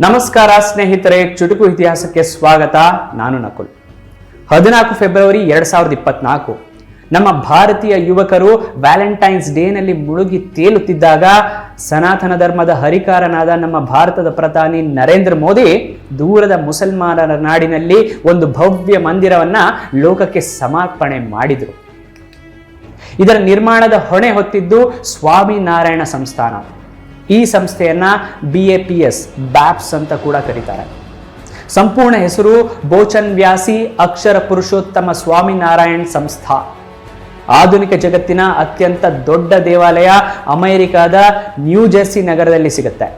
ನಮಸ್ಕಾರ ಸ್ನೇಹಿತರೆ, ಚುಟುಕು ಇತಿಹಾಸಕ್ಕೆ ಸ್ವಾಗತ. ನಾನು ನಕುಲ್. ಹದಿನಾಲ್ಕು ಫೆಬ್ರವರಿ ಎರಡ್ ಸಾವಿರದ ಇಪ್ಪತ್ನಾಲ್ಕು. ನಮ್ಮ ಭಾರತೀಯ ಯುವಕರು ವ್ಯಾಲೆಂಟೈನ್ಸ್ ಡೇನಲ್ಲಿ ಮುಳುಗಿ ತೇಲುತ್ತಿದ್ದಾಗ ಸನಾತನ ಧರ್ಮದ ಹರಿಕಾರನಾದ ನಮ್ಮ ಭಾರತದ ಪ್ರಧಾನಿ ನರೇಂದ್ರ ಮೋದಿ ದೂರದ ಮುಸಲ್ಮಾನರ ನಾಡಿನಲ್ಲಿ ಒಂದು ಭವ್ಯ ಮಂದಿರವನ್ನ ಲೋಕಕ್ಕೆ ಸಮರ್ಪಣೆ ಮಾಡಿದರು. ಇದರ ನಿರ್ಮಾಣದ ಹೊಣೆ ಹೊತ್ತಿದ್ದು ಸ್ವಾಮಿನಾರಾಯಣ ಸಂಸ್ಥಾನ. ಈ ಸಂಸ್ಥೆಯನ್ನು B A P S BAPS ಅಂತ ಕೂಡ ಕರೀತಾರೆ. ಸಂಪೂರ್ಣ ಹೆಸರು ಬೋಚನ್ ವ್ಯಾಸಿ ಅಕ್ಷರ ಪುರುಷೋತ್ತಮ ಸ್ವಾಮಿನಾರಾಯಣ್ ಸಂಸ್ಥಾ. ಆಧುನಿಕ ಜಗತ್ತಿನ ಅತ್ಯಂತ ದೊಡ್ಡ ದೇವಾಲಯ ಅಮೆರಿಕಾದ ನ್ಯೂ ಜೆರ್ಸಿ ನಗರದಲ್ಲಿ ಸಿಗುತ್ತೆ.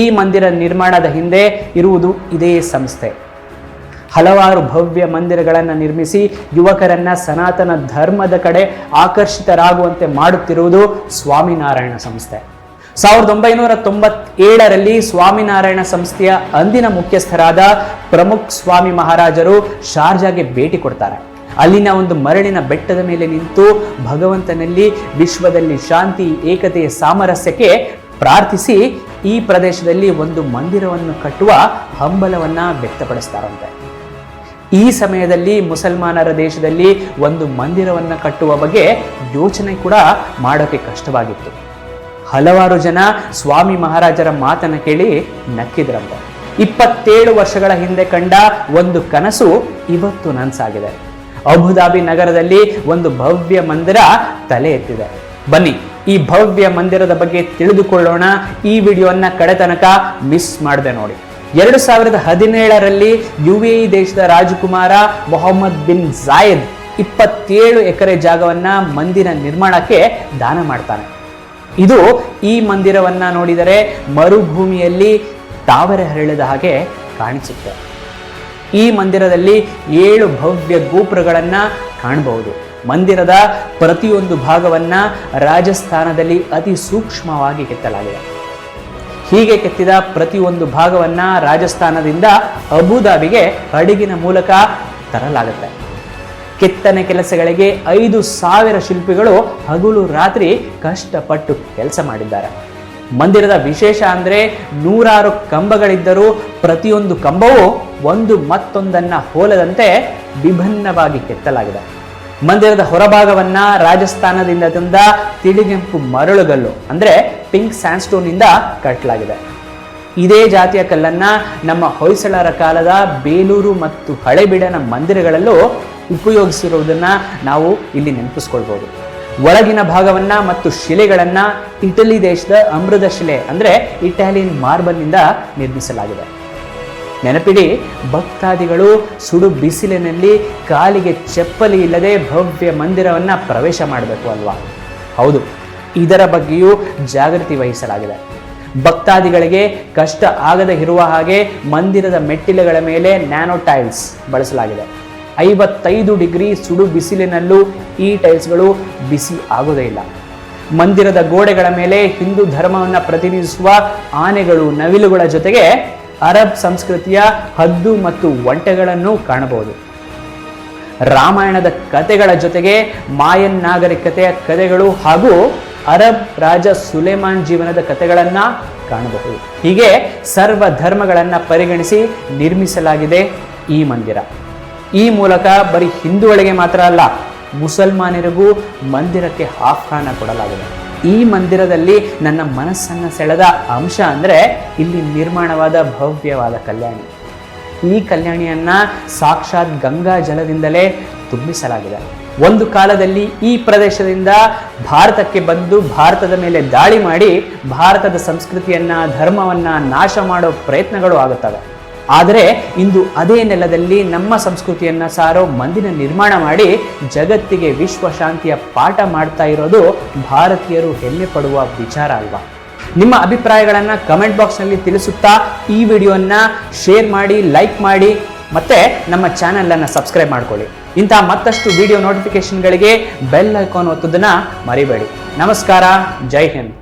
ಈ ಮಂದಿರ ನಿರ್ಮಾಣದ ಹಿಂದೆ ಇರುವುದು ಇದೇ ಸಂಸ್ಥೆ. ಹಲವಾರು ಭವ್ಯ ಮಂದಿರಗಳನ್ನು ನಿರ್ಮಿಸಿ ಯುವಕರನ್ನ ಸನಾತನ ಧರ್ಮದ ಕಡೆ ಆಕರ್ಷಿತರಾಗುವಂತೆ ಮಾಡುತ್ತಿರುವುದು ಸ್ವಾಮಿನಾರಾಯಣ ಸಂಸ್ಥೆ. ಸಾವಿರದ ಒಂಬೈನೂರ ತೊಂಬತ್ತೇಳರಲ್ಲಿ ಸ್ವಾಮಿನಾರಾಯಣ ಸಂಸ್ಥೆಯ ಅಂದಿನ ಮುಖ್ಯಸ್ಥರಾದ ಪ್ರಮುಖ್ ಸ್ವಾಮಿ ಮಹಾರಾಜರು ಶಾರ್ಜಾಗೆ ಭೇಟಿ ಕೊಡ್ತಾರೆ. ಅಲ್ಲಿನ ಒಂದು ಮರಳಿನ ಬೆಟ್ಟದ ಮೇಲೆ ನಿಂತು ಭಗವಂತನಲ್ಲಿ ವಿಶ್ವದಲ್ಲಿ ಶಾಂತಿ, ಏಕತೆಯ ಸಾಮರಸ್ಯಕ್ಕೆ ಪ್ರಾರ್ಥಿಸಿ ಈ ಪ್ರದೇಶದಲ್ಲಿ ಒಂದು ಮಂದಿರವನ್ನು ಕಟ್ಟುವ ಹಂಬಲವನ್ನು ವ್ಯಕ್ತಪಡಿಸ್ತಾರಂತೆ. ಈ ಸಮಯದಲ್ಲಿ ಮುಸಲ್ಮಾನರ ದೇಶದಲ್ಲಿ ಒಂದು ಮಂದಿರವನ್ನು ಕಟ್ಟುವ ಬಗ್ಗೆ ಯೋಚನೆ ಕೂಡ ಮಾಡೋಕ್ಕೆ ಕಷ್ಟವಾಗಿತ್ತು. ಹಲವಾರು ಜನ ಸ್ವಾಮಿ ಮಹಾರಾಜರ ಮಾತನ್ನು ಕೇಳಿ ನಕ್ಕಿದ್ರಂತೆ. ಇಪ್ಪತ್ತೇಳು ವರ್ಷಗಳ ಹಿಂದೆ ಕಂಡ ಒಂದು ಕನಸು ಇವತ್ತು ನನ್ಸಾಗಿದೆ. ಅಬುಧಾಬಿ ನಗರದಲ್ಲಿ ಒಂದು ಭವ್ಯ ಮಂದಿರ ತಲೆ ಎತ್ತಿದೆ. ಬನ್ನಿ, ಈ ಭವ್ಯ ಮಂದಿರದ ಬಗ್ಗೆ ತಿಳಿದುಕೊಳ್ಳೋಣ. ಈ ವಿಡಿಯೋನ ಕಡೆ ತನಕ ಮಿಸ್ ಮಾಡದೆ ನೋಡಿ. ಎರಡು ಸಾವಿರದ ಹದಿನೇಳರಲ್ಲಿ ಯು ಎ ದೇಶದ ರಾಜಕುಮಾರ ಮೊಹಮ್ಮದ್ ಬಿನ್ ಜಾಯದ್ ಇಪ್ಪತ್ತೇಳು ಎಕರೆ ಜಾಗವನ್ನ ಮಂದಿರ ನಿರ್ಮಾಣಕ್ಕೆ ದಾನ ಮಾಡ್ತಾನೆ. ಇದು ಈ ಮಂದಿರವನ್ನು ನೋಡಿದರೆ ಮರುಭೂಮಿಯಲ್ಲಿ ತಾವರೆ ಹರಳಿದ ಹಾಗೆ ಕಾಣಿಸುತ್ತೆ. ಈ ಮಂದಿರದಲ್ಲಿ ಏಳು ಭವ್ಯ ಗೋಪುರಗಳನ್ನು ಕಾಣಬಹುದು. ಮಂದಿರದ ಪ್ರತಿಯೊಂದು ಭಾಗವನ್ನ ರಾಜಸ್ಥಾನದಲ್ಲಿ ಅತಿ ಸೂಕ್ಷ್ಮವಾಗಿ ಕೆತ್ತಲಾಗಿದೆ. ಹೀಗೆ ಕೆತ್ತಿದ ಪ್ರತಿಯೊಂದು ಭಾಗವನ್ನ ರಾಜಸ್ಥಾನದಿಂದ ಅಬುದಾಬಿಗೆ ಹಡಗಿನ ಮೂಲಕ ತರಲಾಗುತ್ತೆ. ಕೆತ್ತನೆ ಕೆಲಸಗಳಿಗೆ ಐದು ಸಾವಿರ ಶಿಲ್ಪಿಗಳು ಹಗಲು ರಾತ್ರಿ ಕಷ್ಟಪಟ್ಟು ಕೆಲಸ ಮಾಡಿದ್ದಾರೆ. ಮಂದಿರದ ವಿಶೇಷ ಅಂದರೆ ನೂರಾರು ಕಂಬಗಳಿದ್ದರೂ ಪ್ರತಿಯೊಂದು ಕಂಬವೂ ಒಂದು ಮತ್ತೊಂದನ್ನು ಹೋಲದಂತೆ ವಿಭಿನ್ನವಾಗಿ ಕೆತ್ತಲಾಗಿದೆ. ಮಂದಿರದ ಹೊರಭಾಗವನ್ನ ರಾಜಸ್ಥಾನದಿಂದ ತಂದ ತಿಳಿಗೆಂಪು ಮರಳುಗಲ್ಲು ಅಂದರೆ ಪಿಂಕ್ ಸ್ಯಾಂಡ್ಸ್ಟೋನ್ ಇಂದ ಕಟ್ಟಲಾಗಿದೆ. ಇದೇ ಜಾತಿಯ ಕಲ್ಲನ್ನು ನಮ್ಮ ಹೊಯ್ಸಳರ ಕಾಲದ ಬೇಲೂರು ಮತ್ತು ಹಳೆಬಿಡನ ಮಂದಿರಗಳಲ್ಲೂ ಉಪಯೋಗಿಸಿರುವುದನ್ನ ನಾವು ಇಲ್ಲಿ ನೆನಪಿಸ್ಕೊಳ್ಬೋದು. ಒಳಗಿನ ಭಾಗವನ್ನು ಮತ್ತು ಶಿಲೆಗಳನ್ನು ಇಟಲಿ ದೇಶದ ಅಮೃತ ಶಿಲೆ ಅಂದರೆ ಇಟಾಲಿಯನ್ ಮಾರ್ಬಲ್ನಿಂದ ನಿರ್ಮಿಸಲಾಗಿದೆ. ನೆನಪಿಡಿ, ಭಕ್ತಾದಿಗಳು ಸುಡು ಬಿಸಿಲಿನಲ್ಲಿ ಕಾಲಿಗೆ ಚಪ್ಪಲಿ ಇಲ್ಲದೆ ಭವ್ಯ ಮಂದಿರವನ್ನು ಪ್ರವೇಶ ಮಾಡಬೇಕು ಅಲ್ವಾ? ಹೌದು, ಇದರ ಬಗ್ಗೆಯೂ ಜಾಗೃತಿ ವಹಿಸಲಾಗಿದೆ. ಭಕ್ತಾದಿಗಳಿಗೆ ಕಷ್ಟ ಆಗದೆ ಇರುವ ಹಾಗೆ ಮಂದಿರದ ಮೆಟ್ಟಿಲುಗಳ ಮೇಲೆ ನ್ಯಾನೋ ಟೈಲ್ಸ್ ಬಳಸಲಾಗಿದೆ. ಐವತ್ತೈದು ಡಿಗ್ರಿ ಸುಡು ಬಿಸಿಲಿನಲ್ಲೂ ಈ ಟೈಲ್ಸ್ಗಳು ಬಿಸಿ ಆಗೋದೇ ಇಲ್ಲ. ಮಂದಿರದ ಗೋಡೆಗಳ ಮೇಲೆ ಹಿಂದೂ ಧರ್ಮವನ್ನು ಪ್ರತಿನಿಧಿಸುವ ಆನೆಗಳು ನವಿಲುಗಳ ಜೊತೆಗೆ ಅರಬ್ ಸಂಸ್ಕೃತಿಯ ಹದ್ದು ಮತ್ತು ಒಂಟೆಗಳನ್ನು ಕಾಣಬಹುದು. ರಾಮಾಯಣದ ಕತೆಗಳ ಜೊತೆಗೆ ಮಾಯನ್ ನಾಗರಿಕತೆಯ ಕಥೆಗಳು ಹಾಗೂ ಅರಬ್ ರಾಜ ಸುಲೇಮಾನ್ ಜೀವನದ ಕಥೆಗಳನ್ನು ಕಾಣಬಹುದು. ಹೀಗೆ ಸರ್ವ ಧರ್ಮಗಳನ್ನು ಪರಿಗಣಿಸಿ ನಿರ್ಮಿಸಲಾಗಿದೆ ಈ ಮಂದಿರ. ಈ ಮೂಲಕ ಬರೀ ಹಿಂದೂಗಳಿಗೆ ಮಾತ್ರ ಅಲ್ಲ, ಮುಸಲ್ಮಾನರಿಗೂ ಮಂದಿರಕ್ಕೆ ಆಹ್ವಾನ ಕೊಡಲಾಗಿದೆ. ಈ ಮಂದಿರದಲ್ಲಿ ನನ್ನ ಮನಸ್ಸನ್ನು ಸೆಳೆದ ಅಂಶ ಅಂದರೆ ಇಲ್ಲಿ ನಿರ್ಮಾಣವಾದ ಭವ್ಯವಾದ ಕಲ್ಯಾಣಿ. ಈ ಕಲ್ಯಾಣಿಯನ್ನು ಸಾಕ್ಷಾತ್ ಗಂಗಾ ಜಲದಿಂದಲೇ ತುಂಬಿಸಲಾಗಿದೆ. ಒಂದು ಕಾಲದಲ್ಲಿ ಈ ಪ್ರದೇಶದಿಂದ ಭಾರತಕ್ಕೆ ಬಂದು ಭಾರತದ ಮೇಲೆ ದಾಳಿ ಮಾಡಿ ಭಾರತದ ಸಂಸ್ಕೃತಿಯನ್ನು, ಧರ್ಮವನ್ನು ನಾಶ ಮಾಡೋ ಪ್ರಯತ್ನಗಳು ಆಗುತ್ತವೆ. ಆದರೆ ಇಂದು ಅದೇ ನೆಲದಲ್ಲಿ ನಮ್ಮ ಸಂಸ್ಕೃತಿಯನ್ನು ಸಾರೋ ಮಂದಿನ ನಿರ್ಮಾಣ ಮಾಡಿ ಜಗತ್ತಿಗೆ ವಿಶ್ವಶಾಂತಿಯ ಪಾಠ ಮಾಡ್ತಾ ಇರೋದು ಭಾರತೀಯರು ಹೆಮ್ಮೆ ಪಡುವ ವಿಚಾರ ಅಲ್ವಾ? ನಿಮ್ಮ ಅಭಿಪ್ರಾಯಗಳನ್ನು ಕಮೆಂಟ್ ಬಾಕ್ಸ್ನಲ್ಲಿ ತಿಳಿಸುತ್ತಾ ಈ ವಿಡಿಯೋನ ಶೇರ್ ಮಾಡಿ ಲೈಕ್ ಮಾಡಿ, ಮತ್ತೆ ನಮ್ಮ ಚಾನಲನ್ನು ಸಬ್ಸ್ಕ್ರೈಬ್ ಮಾಡ್ಕೊಳ್ಳಿ. ಇಂತಹ ಮತ್ತಷ್ಟು ವಿಡಿಯೋ ನೋಟಿಫಿಕೇಷನ್ಗಳಿಗೆ ಬೆಲ್ ಐಕಾನ್ ಒತ್ತದನ್ನು ಮರಿಬೇಡಿ. ನಮಸ್ಕಾರ, ಜೈ ಹಿಂದ್.